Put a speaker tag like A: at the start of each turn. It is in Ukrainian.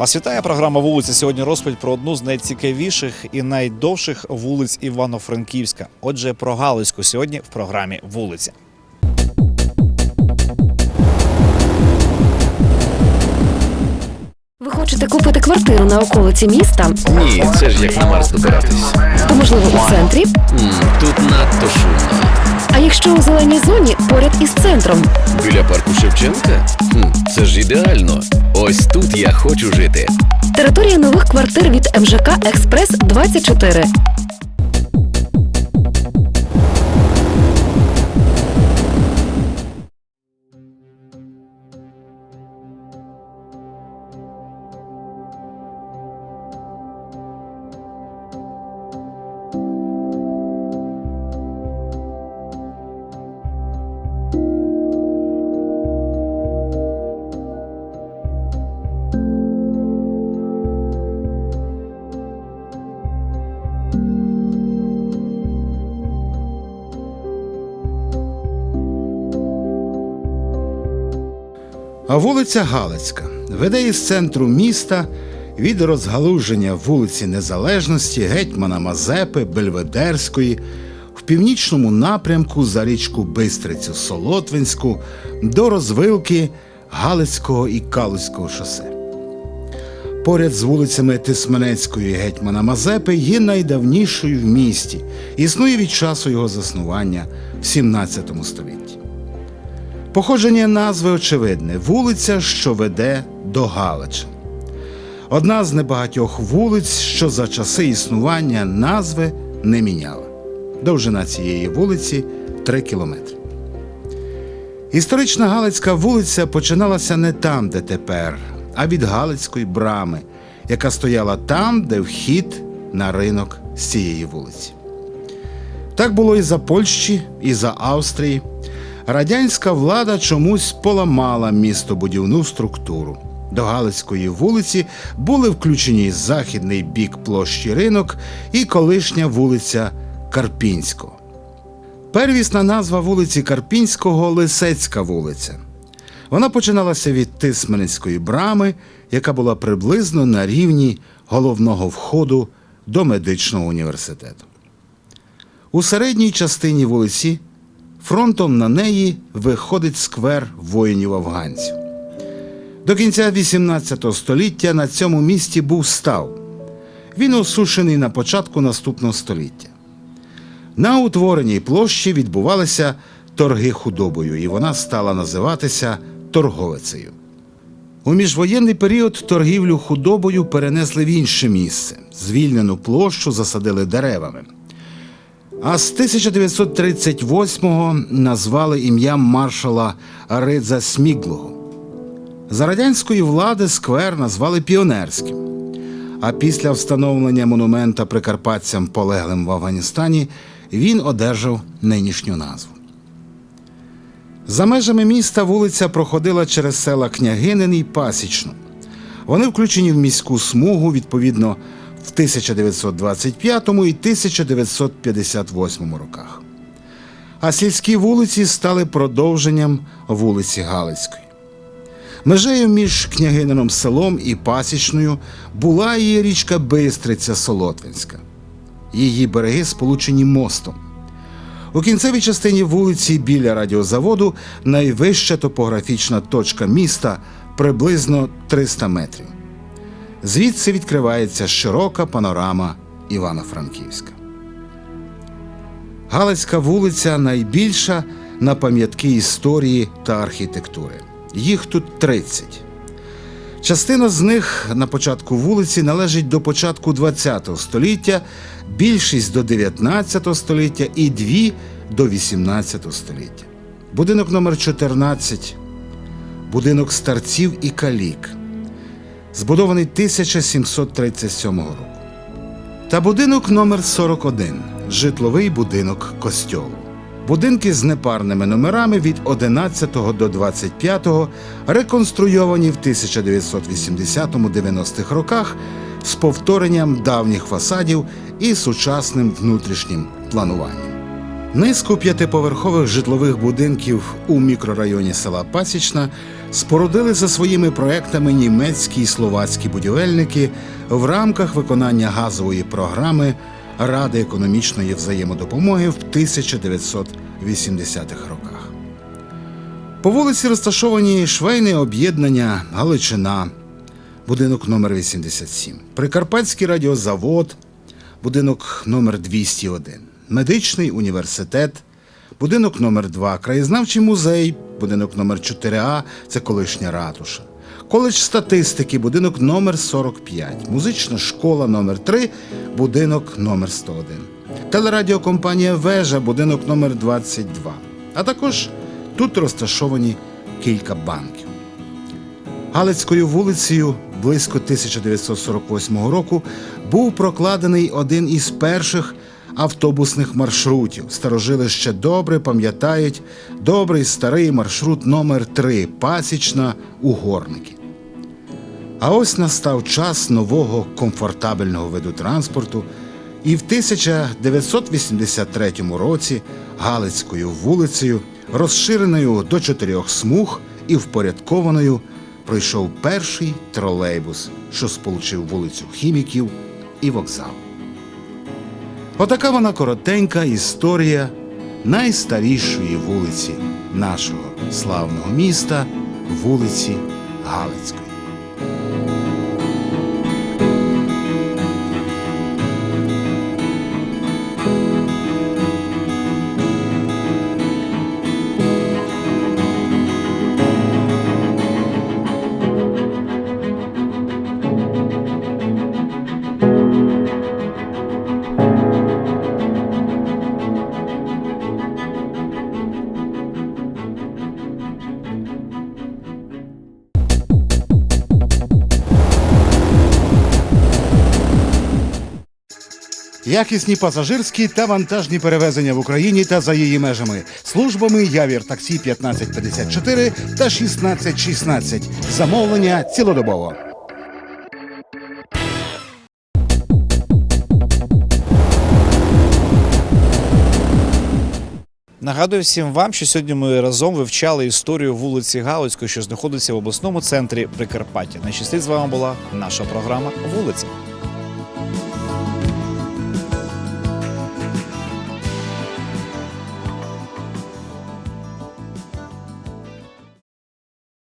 A: Вас вітає програма вулиця. Сьогодні розповідь про одну з найцікавіших і найдовших вулиць Івано-Франківська. Отже, про Галицьку сьогодні в програмі Вулиця.
B: Ви хочете купити квартиру на околиці міста,
C: Ні, це ж як на Марс добиратись.
B: то можливо у центрі.
C: М, Тут надто шумно.
B: А якщо у зеленій зоні поряд із центром,
C: Біля парку Шевченка? Хм, Це ж ідеально. Ось тут я хочу жити.
B: територія нових квартир від МЖК Експрес 24.
D: А вулиця Галицька веде із центру міста від розгалуження вулиці Незалежності, гетьмана Мазепи, Бельведерської, в північному напрямку за річку Бистрицю Солотвинську до розвилки Галицького і Калузького шосе. Поряд з вулицями Тисменецької гетьмана Мазепи є найдавнішою в місті, існує від часу його заснування в 17 столітті. Походження назви очевидне вулиця, що веде до Галича. Одна з небагатьох вулиць, що за часи існування назви не міняла. Довжина цієї вулиці 3 кілометри. Історична Галицька вулиця починалася не там, де тепер, а від Галицької брами, яка стояла там, де вхід на ринок з цієї вулиці. Так було і за Польщі, і за Австрії. Радянська влада чомусь поламала містобудівну структуру. До Галицької вулиці були включені західний бік площі ринок і колишня вулиця Карпінського. Первісна назва вулиці Карпінського Лисецька вулиця. Вона починалася від Тисменецької брами, яка була приблизно на рівні головного входу до медичного університету. У середній частині вулиці фронтом на неї виходить сквер воїнів-афганців. До кінця XVIII століття на цьому місці був став. Він осушений на початку наступного століття. На утвореній площі відбувалися торги худобою, і вона стала називатися торговицею. У міжвоєнний період торгівлю худобою перенесли в інше місце. Звільнену площу засадили деревами. А з 1938-го назвали ім'ям маршала Ридза Сміглого. За радянської влади сквер назвали піонерським. А після встановлення монумента прикарпатцям полеглим в Афганістані він одержав нинішню назву. За межами міста вулиця проходила через села Княгинин і Пасічну. Вони включені в міську смугу відповідно в 1925 і 1958 роках. А сільські вулиці стали продовженням вулиці Галицької. Межею між княгинином селом і Пасічною була і річка Бистриця Солотвинська. Її береги сполучені мостом. У кінцевій частині вулиці біля радіозаводу найвища топографічна точка міста приблизно 300 метрів. Звідси відкривається широка панорама Івано-Франківська. Галицька вулиця найбільша на пам'ятки історії та архітектури. Їх тут 30. Частина з них на початку вулиці належить до початку ХХ століття, більшість до 19 століття і дві до 18 століття. Будинок номер 14 будинок старців і калік, збудований 1737 року. Та будинок номер 41 житловий будинок костьолу. Будинки з непарними номерами від 11 до 25 реконструйовані в 1980-90-х роках з повторенням давніх фасадів і сучасним внутрішнім плануванням. Низку п'ятиповерхових житлових будинків у мікрорайоні села Пасічна спорудили за своїми проектами німецькі і словацькі будівельники в рамках виконання газової програми Ради економічної взаємодопомоги в 1980-х роках. По вулиці розташовані швейне об'єднання Галичина, будинок номер 87, Прикарпатський радіозавод, будинок номер 201, медичний університет, будинок номер 2 краєзнавчий музей, будинок номер 4А це колишня ратуша, коледж статистики, будинок номер 45, музична школа номер 3 будинок номер 101, телерадіокомпанія Вежа, будинок номер 22, а також тут розташовані кілька банків. Галицькою вулицею близько 1948 року був прокладений один із перших автобусних маршрутів. Старожили ще добре пам'ятають добрий старий маршрут номер 3 Пасічна Угорники. А ось настав час нового комфортабельного виду транспорту, і в 1983 році Галицькою вулицею, розширеною до чотирьох смуг і впорядкованою, пройшов перший тролейбус, що сполучив вулицю хіміків і вокзал. Отака вона коротенька історія найстарішої вулиці нашого славного міста, вулиці Галицької. Якісні пасажирські та вантажні перевезення в Україні та за її межами службами Явір таксі 1554 та 1616. Замовлення цілодобово.
A: Нагадую всім вам, що сьогодні ми разом вивчали історію вулиці Галицької, що знаходиться в обласному центрі Прикарпаття. Найчастіше з вами була наша програма Вулиця.